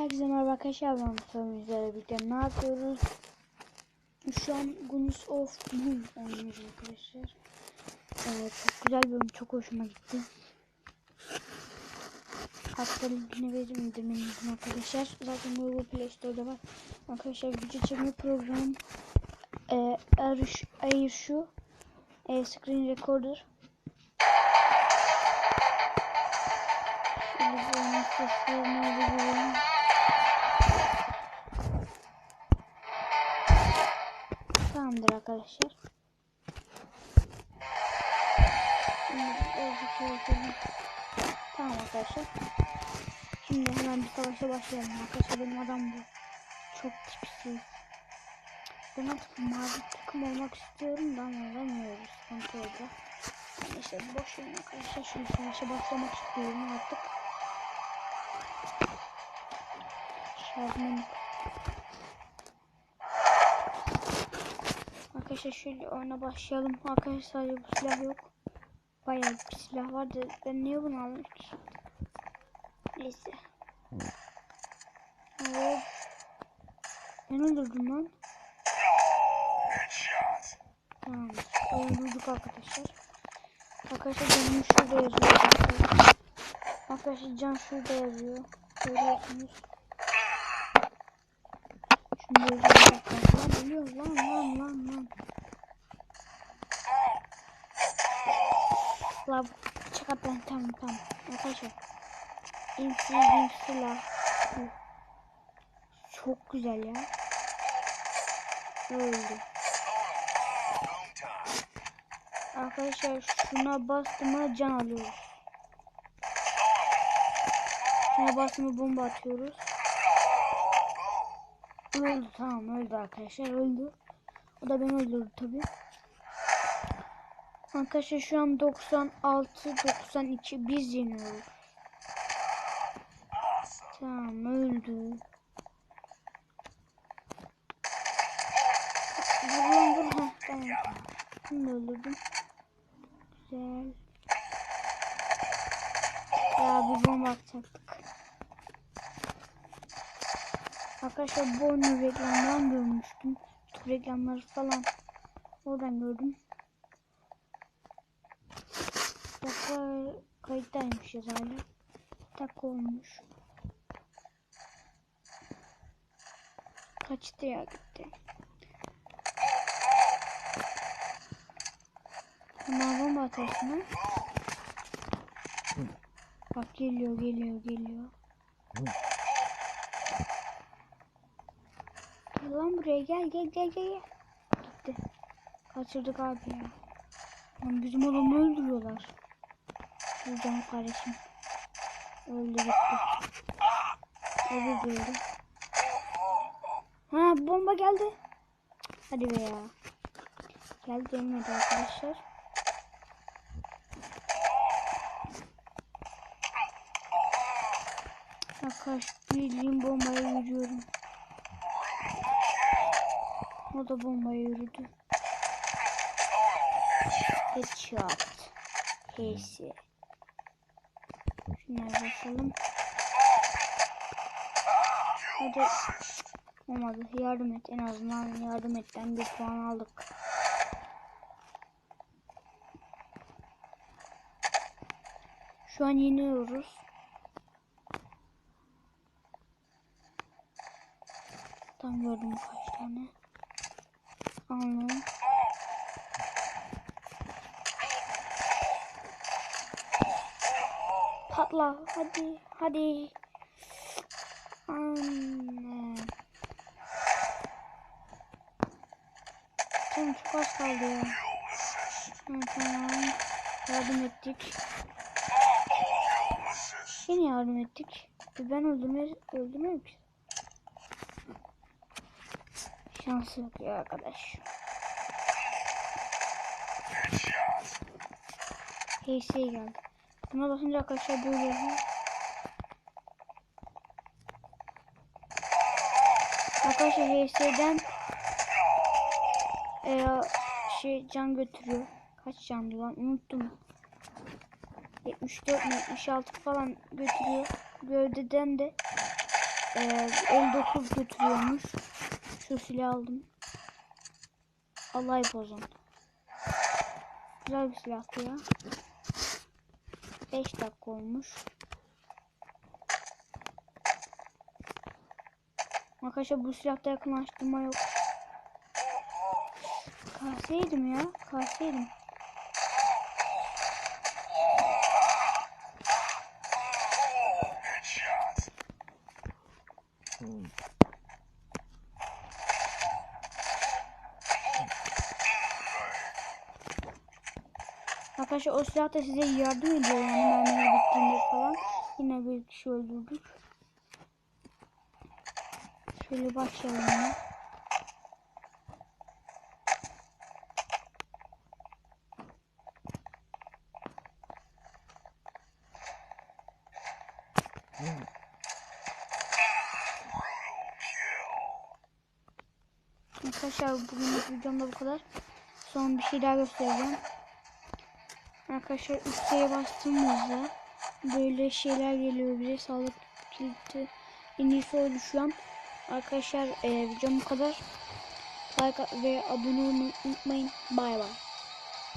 Herkese merhaba arkadaşlar ben Mustafa Yüzler'le birlikte ne yapıyoruz? Şu an Guns of Moon oynuyoruz arkadaşlar. Ee, çok güzel bir oyun, çok hoşuma gitti. Hatta linkini veririm indirmenin linkini arkadaşlar. Zaten Google Play Store'da var. Arkadaşlar video çekme programım e, Air, Air şu e, Screen Recorder. Şöyle bir oyunun seslerini Tamamdır arkadaşlar. Tamam arkadaşlar. Şimdi hemen bir savaşa başlayalım. Arkadaşlar benim adam bu. Çok tipsiz. Ben artık mavi takım olmak istiyorum da ama olamıyoruz. Sıkıntı orada. Yani işte boş verin arkadaşlar. Şimdi savaşa başlamak istiyorum artık. Şarjım Arkadaşlar şöyle oyuna başlayalım. Arkadaşlar bu silah yok. Bayağı bir silah var da ben niye bunu aldım ki? Neyse. Evet. Ben öldürdüm lan. Tamam. Öldürdük arkadaşlar. Arkadaşlar canım şurada yazıyor. Arkadaşlar, can şurada yazıyor. Görüyorsunuz. Şimdi öldürdük arkadaşlar. Lan lan lan. La çıkart ben tamam tamam. Arkadaşlar. Silah bu. Çok güzel ya. Öldü. Arkadaşlar şuna bastığımda can alıyoruz. Şuna bastığımda bomba atıyoruz. Öldü tamam öldü arkadaşlar öldü. O da beni öldürdü tabi. Arkadaşlar şu an 96 92 biz yeniyoruz. Tamam öldü. Vur vur. Heh, tamam. Şimdi öldürdüm. Güzel. Ya bir bomba atacaktık. Arkadaşlar bu oyunu reklamdan görmüştüm. Reklamları falan. Oradan gördüm. Dakika kayıttaymışız hala. Dakika olmuş. Kaçtı ya gitti. Bunlar bomba ha? Bak geliyor geliyor geliyor. Gel lan buraya gel gel gel gel. Gitti. Kaçırdık abi ya. Lan bizim adamı öldürüyorlar. Buradan kardeşim. Öldü gitti. Öldü öldü. Ha bomba geldi. Hadi be ya. Geldi gelmedi arkadaşlar. Arkadaş bildiğim bombaya yürüyorum. O da bombaya yürüdü. Headshot. Heysi. Şunları basalım. Hadi. Olmadı. Yardım et. En azından yardım etten bir puan aldık. Şu an yeniyoruz. Tam gördüm kaç tane. Anladım. Patla hadi hadi. Anne. Canım çok az kaldı ya. Ha, tamam. Yardım ettik. Yine yardım ettik. E, Ben öldürme, öldürmem ki. Şansı yok ya arkadaş. HS geldi. Buna basınca arkadaşlar böyle oluyor. Arkadaşlar HS'den e, şey can götürüyor. Kaç candı lan unuttum. 74 mi 76 falan götürüyor. Gövdeden de e, 59 götürüyormuş. Şu silahı aldım. Alay bozun. Güzel bir silahtı ya. 5 dakika olmuş. Arkadaşlar bu silahta yakınlaştırma yok. Kalsaydım ya. Kalsaydım. Arkadaşlar o silah da size yardım ediyor yani mermiler bittiğinde falan. Yine bir kişi öldürdük. Şöyle başlayalım yine. Arkadaşlar bugünlük videomda bu kadar. Son bir şey daha göstereceğim. Arkadaşlar üsteye bastığımızda böyle şeyler geliyor bize sağlık kilidi en iyisi an. Arkadaşlar e, videom bu kadar. Like ve abone olmayı unutmayın. Bay bay.